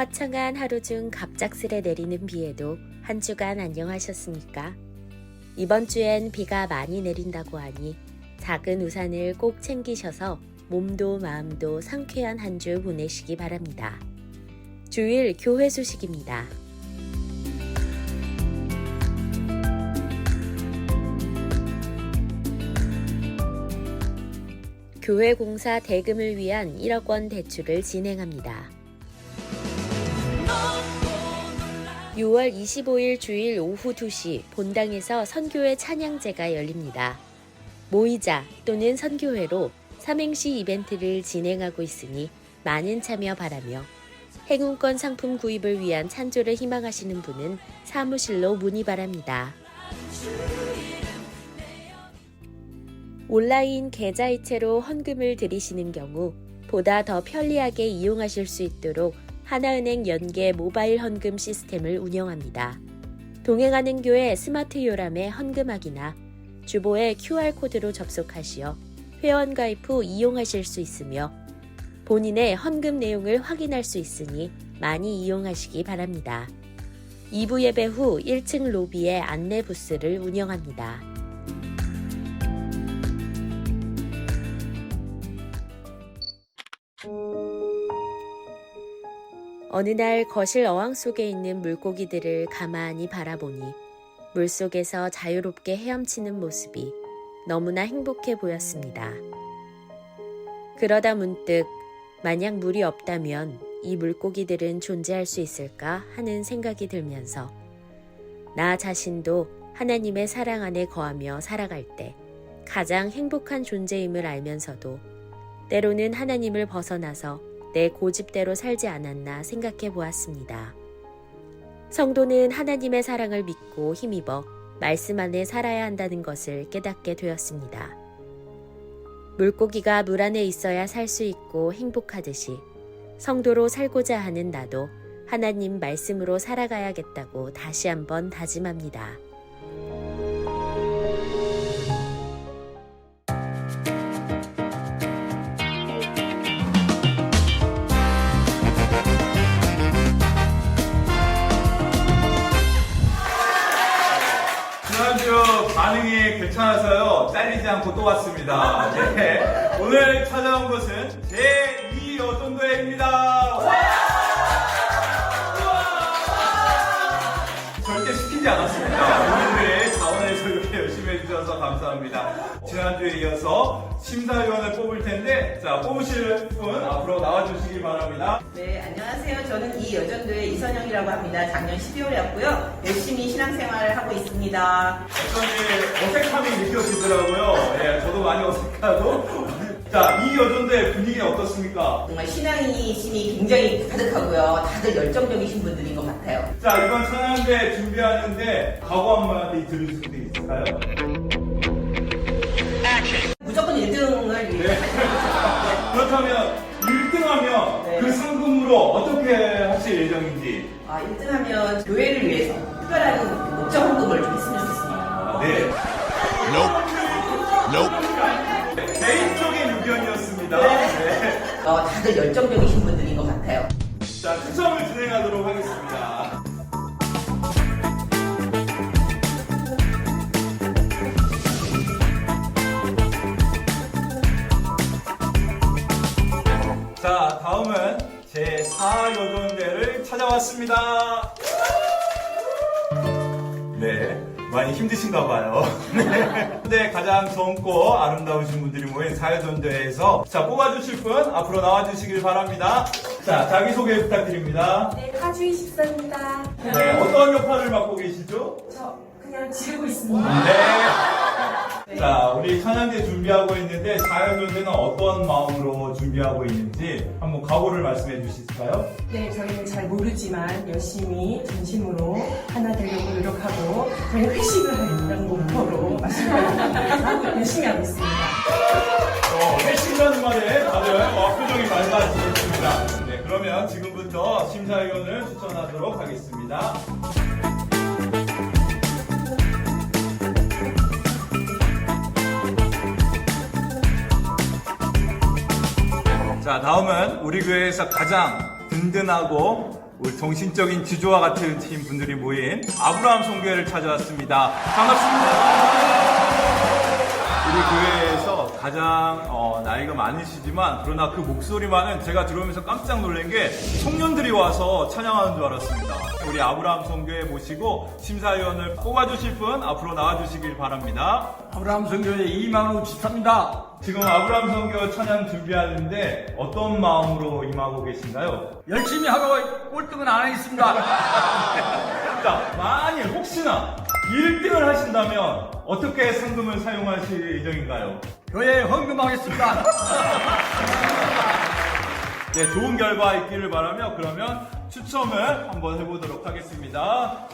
화창한 하루 중 갑작스레 내리는 비에도 한 주간 안녕하셨습니까? 이번 주엔 비가 많이 내린다고 하니 작은 우산을 꼭 챙기셔서 몸도 마음도 상쾌한 한 주 보내시기 바랍니다. 주일 교회 소식입니다. 교회 공사 대금을 위한 1억 원 대출을 진행합니다. 6월 25일 주일 오후 2시 본당에서 선교회 찬양제가 열립니다. 모이자 또는 선교회로 삼행시 이벤트를 진행하고 있으니 많은 참여 바라며 행운권 상품 구입을 위한 찬조를 희망하시는 분은 사무실로 문의 바랍니다. 온라인 계좌이체로 헌금을 드리시는 경우 보다 더 편리하게 이용하실 수 있도록 하나은행 연계 모바일 헌금 시스템을 운영합니다. 동행하는 교회 스마트 요람에 헌금하기나 주보에 QR코드로 접속하시어 회원 가입 후 이용하실 수 있으며 본인의 헌금 내용을 확인할 수 있으니 많이 이용하시기 바랍니다. 2부 예배 후 1층 로비에 안내 부스를 운영합니다. 어느 날 거실 어항 속에 있는 물고기들을 가만히 바라보니 물 속에서 자유롭게 헤엄치는 모습이 너무나 행복해 보였습니다. 그러다 문득 만약 물이 없다면 이 물고기들은 존재할 수 있을까 하는 생각이 들면서 나 자신도 하나님의 사랑 안에 거하며 살아갈 때 가장 행복한 존재임을 알면서도 때로는 하나님을 벗어나서 내 고집대로 살지 않았나 생각해 보았습니다. 성도는 하나님의 사랑을 믿고 힘입어 말씀 안에 살아야 한다는 것을 깨닫게 되었습니다. 물고기가 물 안에 있어야 살 수 있고 행복하듯이 성도로 살고자 하는 나도 하나님 말씀으로 살아가야겠다고 다시 한번 다짐합니다. 반응이 괜찮아서요 잘리지 않고 또 왔습니다. 네. 오늘 찾아온 곳은 제2 여전도회입니다. 지난주에 이어서 심사위원을 뽑을 텐데 자 뽑으실 분 앞으로 나와주시기 바랍니다. 네, 안녕하세요. 저는 이 여전도의 이선영이라고 합니다. 작년 12월에 왔고요. 열심히 신앙생활을 하고 있습니다. 어쩐지 어색함이 느껴지더라고요. 예, 저도 많이 어색하고. 자, 이 여전대 분위기 어떻습니까? 정말 신앙심이 굉장히 가득하고요. 다들 열정적이신 분들인 것 같아요. 자, 이번 천안대 준비하는데 각오 한마디 들을 수도 있을까요? 무조건 1등을 네. 위해 그렇다면 1등하면 네. 그 상금으로 어떻게 하실 예정인지. 아, 1등하면 교회를 위해서 특별한 목적 헌금을 좀 했으면 좋겠습니다. 아, 네. 개인적인 의견이었습니다. 네. 어, 다들 열정적이신 분들인 것 같아요. 자, 추첨을 진행하도록 하겠습니다. 자, 다음은 제 4여전대를 찾아왔습니다. 네, 많이 힘드신가 봐요. 네. 근데 가장 젊고 아름다우신 분들이 모인 사회전대회에서 자, 뽑아주실 분 앞으로 나와주시길 바랍니다. 자, 자기소개 부탁드립니다. 네, 하주희 집사입니다. 네, 어떤 역할을 맡고 계시죠? 저 그냥 지르고 있습니다. 네. 자, 우리 찬양대 준비하고 있는데 사연전대는 어떤 마음으로 준비하고 있는지 한번 각오를 말씀해 주실까요? 네, 저희는 잘 모르지만 열심히 진심으로 하나 되려고 노력하고 저희는 회식을 하는 목표로 열심히 하고 있습니다. 어, 회식이라는 말에 다들 어, 표정이 맑아지셨습니다. 네, 그러면 지금부터 심사위원을 추천하도록 하겠습니다. 자, 다음은 우리 교회에서 가장 든든하고 우리 정신적인 지주와 같은 팀 분들이 모인 아브라함 성교회를 찾아왔습니다. 반갑습니다. 우리 교회에서 가장 어, 나이가 많으시지만 그러나 그 목소리만은 제가 들어오면서 깜짝 놀란 게 청년들이 와서 찬양하는 줄 알았습니다. 우리 아브라함 성교회 모시고 심사위원을 뽑아주실 분 앞으로 나와주시길 바랍니다. 아브라함 성교회 이만우 집사입니다. 지금 아브라함 성교 찬양 준비하는데 어떤 마음으로 임하고 계신가요? 열심히 하고 꼴등은 안 하겠습니다. 자, 만일 혹시나 1등을 하신다면 어떻게 상금을 사용하실 예정인가요? 교회에 헌금하겠습니다. 네, 좋은 결과 있기를 바라며 그러면 추첨을 한번 해보도록 하겠습니다.